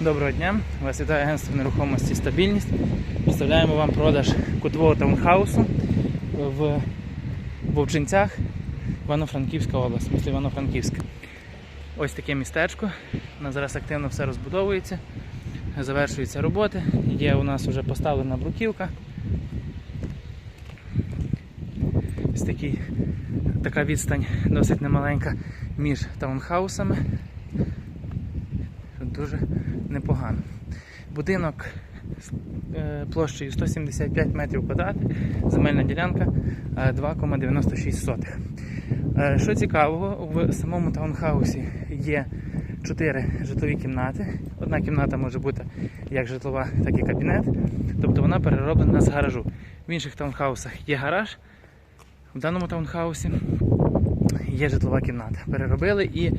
Доброго дня! Вас вітає агентство нерухомості стабільність. Представляємо вам продаж кутового таунхаусу в Вовчинцях, Івано-Франківська область, місто Івано-Франківськ. Ось таке містечко. У нас зараз активно все розбудовується, завершуються роботи. Є у нас вже поставлена бруківка. Ось такий, така відстань досить немаленька між таунхаусами. Дуже непогано. Будинок е, площею 175 метрів квадратних, земельна ділянка е, 2,96. Е, Що цікавого, в самому таунхаусі є 4 житлові кімнати. Одна кімната може бути як житлова, так і кабінет. Тобто вона перероблена з гаражу. В інших таунхаусах є гараж. В даному таунхаусі є житлова кімната. Переробили і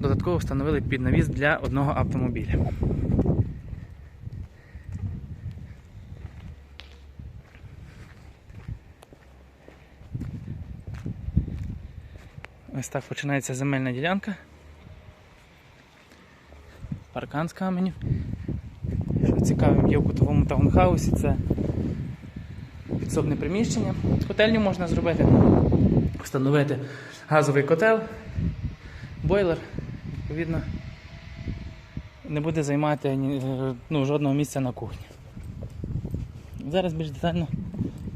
додатково встановили піднавіс для одного автомобіля. Ось так починається земельна ділянка. Паркан з каменів. Що цікавим є в кутовому таунхаусі, це підсобне приміщення. Котельню можна зробити, встановити газовий котел, бойлер, відповідно, не буде займати е, ну, жодного місця на кухні. Зараз більш детально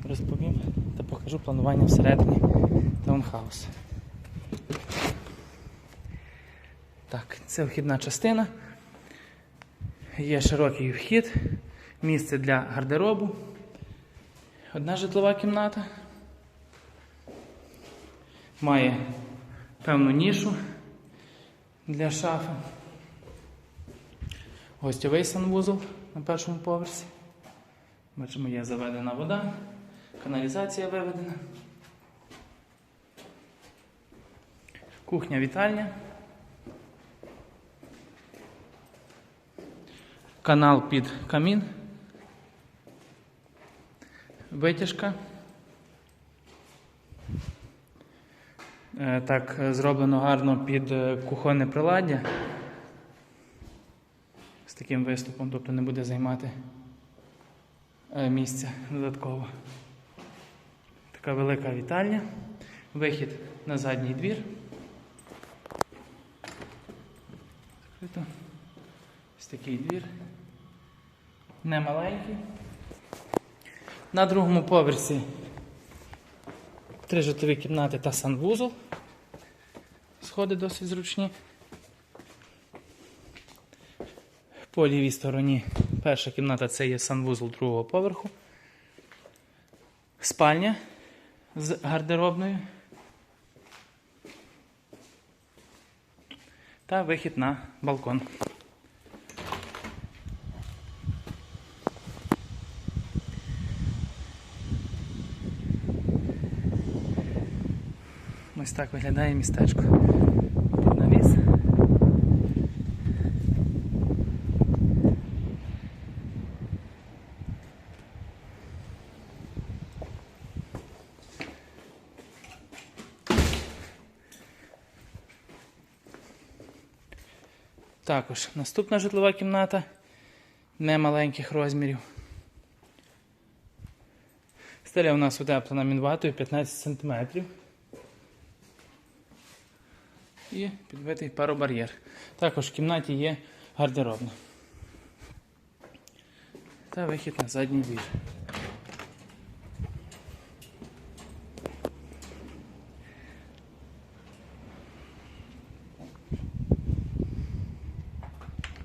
розповім та покажу планування всередині таунхаусу. Так, це вхідна частина. Є широкий вхід, місце для гардеробу. Одна житлова кімната. Має певну нішу для шафи. Гостьовий санвузол на першому поверсі. Бачимо, є заведена вода, каналізація виведена. Кухня вітальня. Канал під камін. Витяжка. Е, Так, зроблено гарно під е, кухонне приладдя. З таким виступом, тобто не буде займати е, місця додатково. Така велика вітальня. Вихід на задній двір. Закрито. Ось такий двір. Не маленький. На другому поверсі три житлові кімнати та санвузол. Сходи досить зручні. По лівій стороні перша кімната це є санвузол другого поверху. Спальня з гардеробною. Та вихід на балкон. Ось так виглядає містечко. Під навіс. Також наступна житлова кімната не маленьких розмірів. Стеля у нас утеплена мінватою 15 см. І підбитий паробар'єр. Також в кімнаті є гардеробна. Та вихід на задній двір.